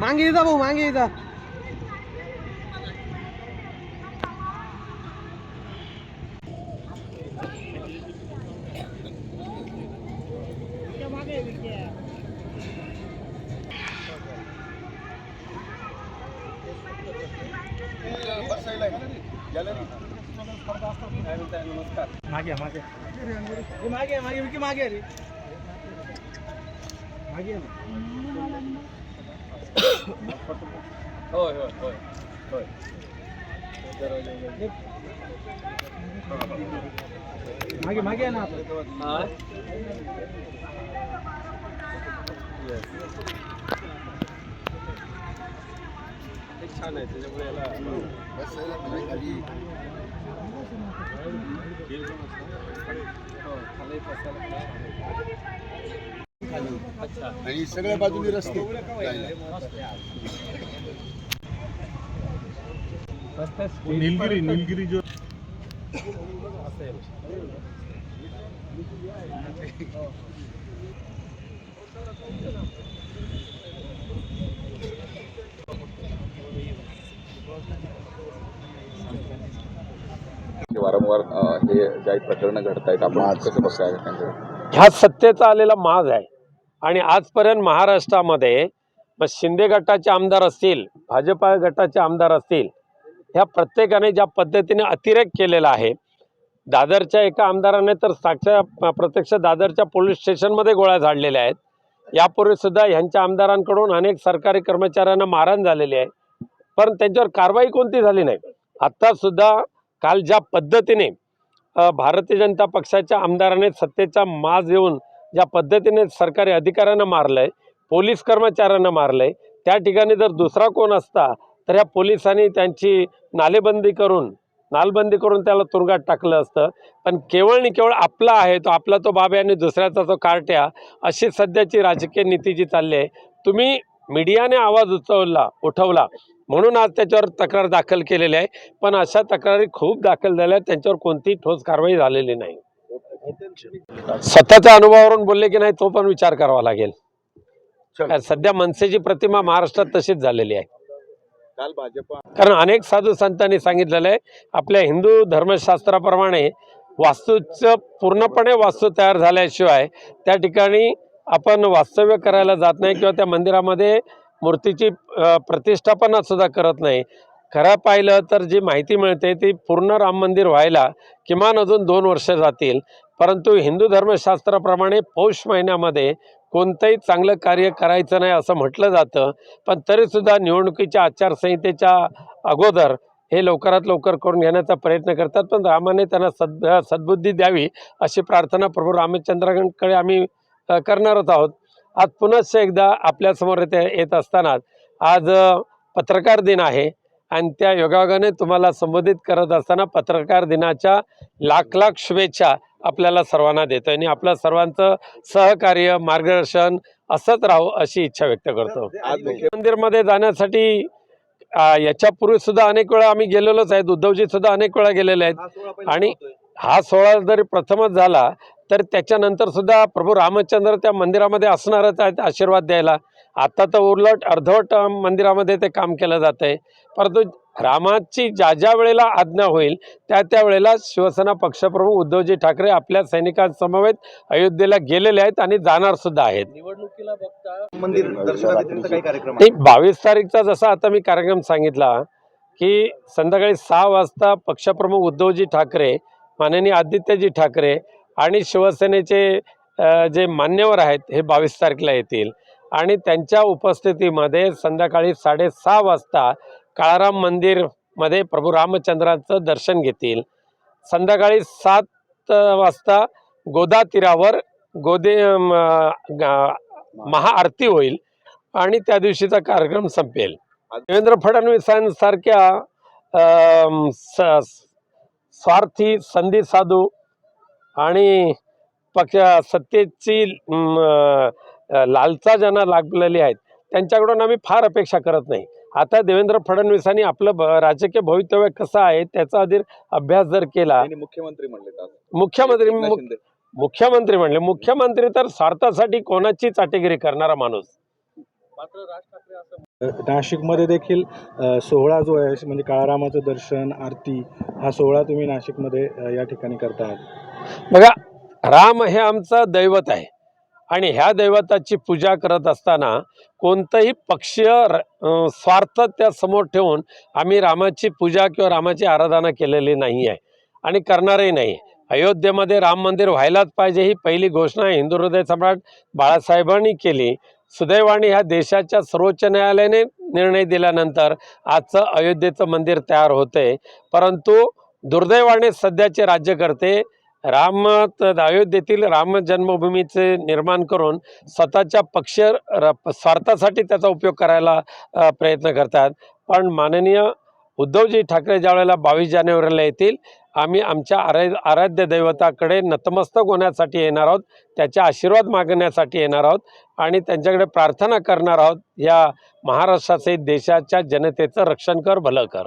मागे येता भाऊ मागे येता मागे मागे. मागे मागे विकी मागे रे मागे. होय होय होय होय. मागे मागे ना छान आहे त्याच्यामुळे याला हो, खाली बसायला आणि सगळ्या बाजूनी रस्ते. निलगिरी निलगिरी जो वारंवार हे ज्या प्रकरणं घडत आहेत आपण कसं त्यांचं? ह्या सत्तेचा आलेला माज आहे. आणि आजपर्यंत महाराष्ट्रामध्ये मग शिंदे गटाचे आमदार असतील भाजपा गटाचे आमदार असतील ह्या प्रत्येकाने ज्या पद्धतीने अतिरेक केलेला आहे दादरच्या एका आमदाराने तर साक्षा प्रत्यक्ष दादरच्या पोलीस स्टेशनमध्ये गोळ्या झाडलेल्या आहेत. यापूर्वीसुद्धा ह्यांच्या आमदारांकडून अनेक सरकारी कर्मचाऱ्यांना मारहाण झालेली आहे. पण त्यांच्यावर कारवाई कोणती झाली नाही. आत्तासुद्धा काल ज्या पद्धतीने भारतीय जनता पक्षाच्या आमदाराने सत्तेचा माज येऊन ज्या पद्धतीने सरकारी अधिकाऱ्यांना मारलं आहे पोलीस कर्मचाऱ्यांना मारलं आहे त्या ठिकाणी जर दुसरा कोण असता तर या पोलिसांनी त्यांची नालेबंदी करून नालबंदी करून त्याला तुरुंगात टाकलं असतं. पण केवळ आणि केवळ आपला आहे तो आपला तो बाबे आणि दुसऱ्याचा तो कार्ट्या अशी सध्याची राजकीय नीती जी चालली आहे तुम्ही मीडियाने आवाज उचवला उठवला. म्हणून आज त्याच्यावर तक्रार दाखल केलेली आहे. पण अशा तक्रारी खूप दाखल झाल्या आहेत, त्यांच्यावर कोणतीही ठोस कारवाई झालेली नाही. स्वतःच्या अनुभवावरून बोलले की नाही तो पण विचार करावा लागेल. सध्या मनसेची प्रतिमा महाराष्ट्रात तशीच झालेली आहे. काल भाजप कारण अनेक साधू संतांनी सांगितलेलं आहे आपल्या हिंदू धर्मशास्त्राप्रमाणे वास्तूचं पूर्णपणे वास्तू तयार झाल्याशिवाय त्या ठिकाणी आपण वास्तव्य करायला जात नाही किंवा त्या मंदिरामध्ये मूर्तीची प्रतिष्ठापना सुद्धा करत नाही. खरं पाहिलं तर जी माहिती मिळते ती पूर्ण राम मंदिर व्हायला किमान अजून दोन वर्ष जातील. परंतु हिंदू धर्मशास्त्राप्रमाणे पौष महिन्यामध्ये कोणतंही चांगलं कार्य करायचं नाही असं म्हटलं जातं. पण तरीसुद्धा निवडणुकीच्या आचारसंहितेच्या अगोदर हे लवकरात लवकर करून घेण्याचा प्रयत्न करतात. पण रामाने त्यांना सद सद्बुद्धी द्यावी अशी प्रार्थना प्रभू रामचंद्रांकडे आम्ही करणारच आहोत. आज पुनश्च एकदा आपल्यासमोर येते येत असताना आज पत्रकार दिन आहे. आणि त्या योगायोगाने तुम्हाला संबोधित करत असताना पत्रकार दिनाच्या लाख लाख शुभेच्छा आपल्याला सर्वांना देतो आणि आपल्या सर्वांचं सहकार्य मार्गदर्शन असंच राहू अशी इच्छा व्यक्त करतो. मंदिरमध्ये जाण्यासाठी याच्यापूर्वी सुद्धा अनेक वेळा आम्ही गेलेलोच आहेत. उद्धवजी सुद्धा अनेक वेळा गेलेले आहेत. आणि हा सोहळा जरी प्रथमच झाला तर त्याच्यानंतर सुद्धा प्रभू रामचंद्र त्या मंदिरामध्ये असणारच आहेत आशीर्वाद द्यायला. आता तर उलट अर्धवट मंदिरामध्ये ते काम केलं जात आहे परंतु रामाची ज्या ज्या वेळेला आज्ञा होईल त्या त्या वेळेला शिवसेना पक्षप्रमुख उद्धवजी ठाकरे आपल्या सैनिकांसमवेत अयोध्येला गेलेले आहेत आणि जाणार सुद्धा आहेत. निवडणुकीला बघता मंदिर दर्शनाव्यतिरिक्त काही कार्यक्रम नाही बावीस तारीखचा जसा आता मी कार्यक्रम सांगितला की संध्याकाळी सहा वाजता पक्षप्रमुख उद्धवजी ठाकरे माननीय आदित्यजी ठाकरे आणि शिवसेनेचे जे मान्यवर आहेत हे बावीस तारखेला येतील. आणि त्यांच्या उपस्थितीमध्ये संध्याकाळी साडेसहा वाजता काळाराम मंदिरमध्ये प्रभू रामचंद्राचं दर्शन घेतील. संध्याकाळी सात वाजता गोदा तीरावर गोदे गा- महाआरती होईल आणि त्या दिवशीचा कार्यक्रम संपेल. देवेंद्र फडणवीसांसारख्या स- स्वार्थी संधी साधू आणि पक्ष सत्तेची लालसा ज्यांना लागलेली आहेत त्यांच्याकडून आम्ही फार अपेक्षा करत नाही. आता देवेंद्र फडणवीसांनी आपलं राजकीय भवितव्य कसं आहे त्याचा अधिक अभ्यास जर केला मुख्यमंत्री म्हणले मुख्यमंत्री. मुख्यमंत्री म्हणले. मुख्यमंत्री तर स्वार्थासाठी कोणाची चाटेगिरी करणारा माणूस. मात्र राज ठाकरे असं नाशिकमध्ये देखील सोहळा जो आहे म्हणजे काळारामाचं दर्शन आरती हा सोहळा तुम्ही नाशिकमध्ये या ठिकाणी करताय बघा राम हे आमचं दैवत आहे. आणि ह्या दैवताची पूजा करत असताना कोणतंही पक्षीय स्वार्थ त्या समोर ठेवून आम्ही रामाची पूजा किंवा रामाची आराधना केलेली नाही आहे आणि करणारही नाही. अयोध्येमध्ये राम मंदिर व्हायलाच पाहिजे ही पहिली घोषणा हिंदू हृदय सम्राट बाळासाहेबांनी केली. सुदैवाने ह्या देशाच्या सर्वोच्च न्यायालयाने निर्णय दिल्यानंतर आजचं अयोध्येचं मंदिर तयार होते. परंतु दुर्दैवाने सध्याचे राज्यकर्ते राम त- अयोध्येतील राम जन्मभूमीचे निर्माण करून स्वतःच्या पक्ष र- स्वार्थासाठी त्याचा उपयोग करायला प्रयत्न करतात. पण माननीय उद्धवजी ठाकरे ज्यावेळेला बावीस जानेवारीला येतील आम्ही आमच्या आरा आराध्य दैवताकडे नतमस्तक होण्यासाठी येणार आहोत त्याचे आशीर्वाद मागण्यासाठी येणार आहोत आणि त्यांच्याकडे प्रार्थना करणार आहोत या महाराष्ट्राचे देशाच्या जनतेचं रक्षण कर भलं कर.